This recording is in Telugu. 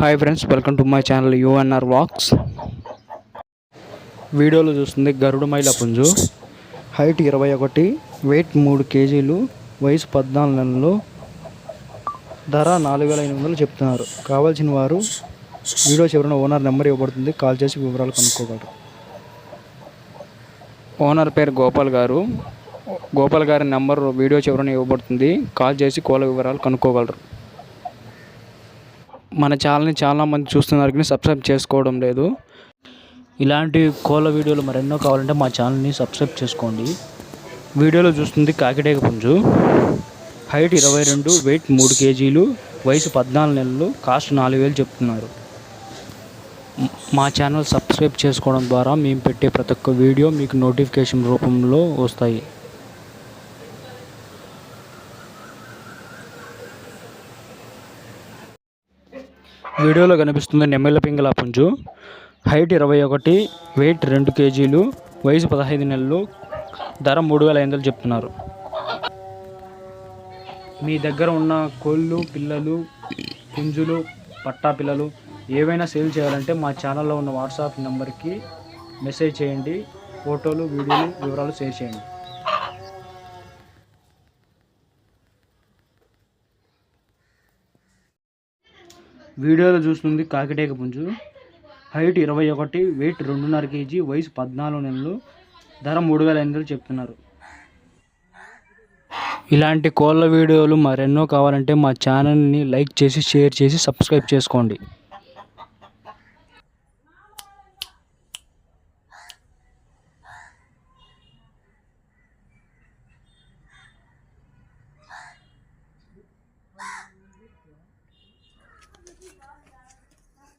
Hi friends welcome to my channel UNR wax వీడియోలో చూస్తుంది గరుడ మైల పుంజు. హైట్ ఇరవై ఒకటి వెయిట్ మూడు కేజీలు వయసు పద్నాలుగు నెలలు. ధర నాలుగు వేల ఎనిమిది వందలు చెప్తున్నారు. కావాల్సిన వారు వీడియో చివరిన ఓనర్ నెంబర్ ఇవ్వబడుతుంది. కాల్ చేసి వివరాలు కనుక్కోగలరు. ఓనర్ పేరు గోపాల్ గారు. గోపాల్ గారి నెంబర్ వీడియో చివరన ఇవ్వబడుతుంది. కాల్ చేసి కోల వివరాలు కనుక్కోగలరు. మన ఛానల్ని చాలామంది చూస్తున్నారు కానీ సబ్స్క్రైబ్ చేసుకోవడం లేదు. ఇలాంటి కోళ్ళ వీడియోలు మరెన్నో కావాలంటే మా ఛానల్ని సబ్స్క్రైబ్ చేసుకోండి. వీడియోలో చూస్తుంది కాకిటేక పుంజు. హైట్ ఇరవై రెండు వెయిట్ మూడు కేజీలు వయసు పద్నాలుగు నెలలు కాస్ట్ నాలుగు వేలు చెప్తున్నారు. మా ఛానల్ సబ్స్క్రైబ్ చేసుకోవడం ద్వారా మేము పెట్టే ప్రతి ఒక్క వీడియో మీకు నోటిఫికేషన్ రూపంలో వస్తాయి. వీడియోలో కనిపిస్తుంది నెమ్మెల పింగళ పుంజు. హైట్ ఇరవై ఒకటి వెయిట్ రెండు కేజీలు వయసు పదహైదు నెలలు ధర మూడు వేల ఐదు వందలు చెప్తున్నారు. మీ దగ్గర ఉన్న కోళ్ళు పిల్లలు పుంజులు పట్టా పిల్లలు ఏవైనా సేల్ చేయాలంటే మా ఛానల్లో ఉన్న వాట్సాప్ నెంబర్కి మెసేజ్ చేయండి. ఫోటోలు వీడియోలు వివరాలు షేర్ చేయండి. వీడియోలో చూస్తుంది కాకిటేక పుంజు. హైట్ ఇరవై ఒకటి వెయిట్ రెండున్నర కేజీ వయసు పద్నాలుగు నెలలు. ధర మూడు వేల ఎనిమిది చెప్తున్నారు. ఇలాంటి కోళ్ళ వీడియోలు మరెన్నో కావాలంటే మా ఛానల్ని లైక్ చేసి షేర్ చేసి సబ్స్క్రైబ్ చేసుకోండి.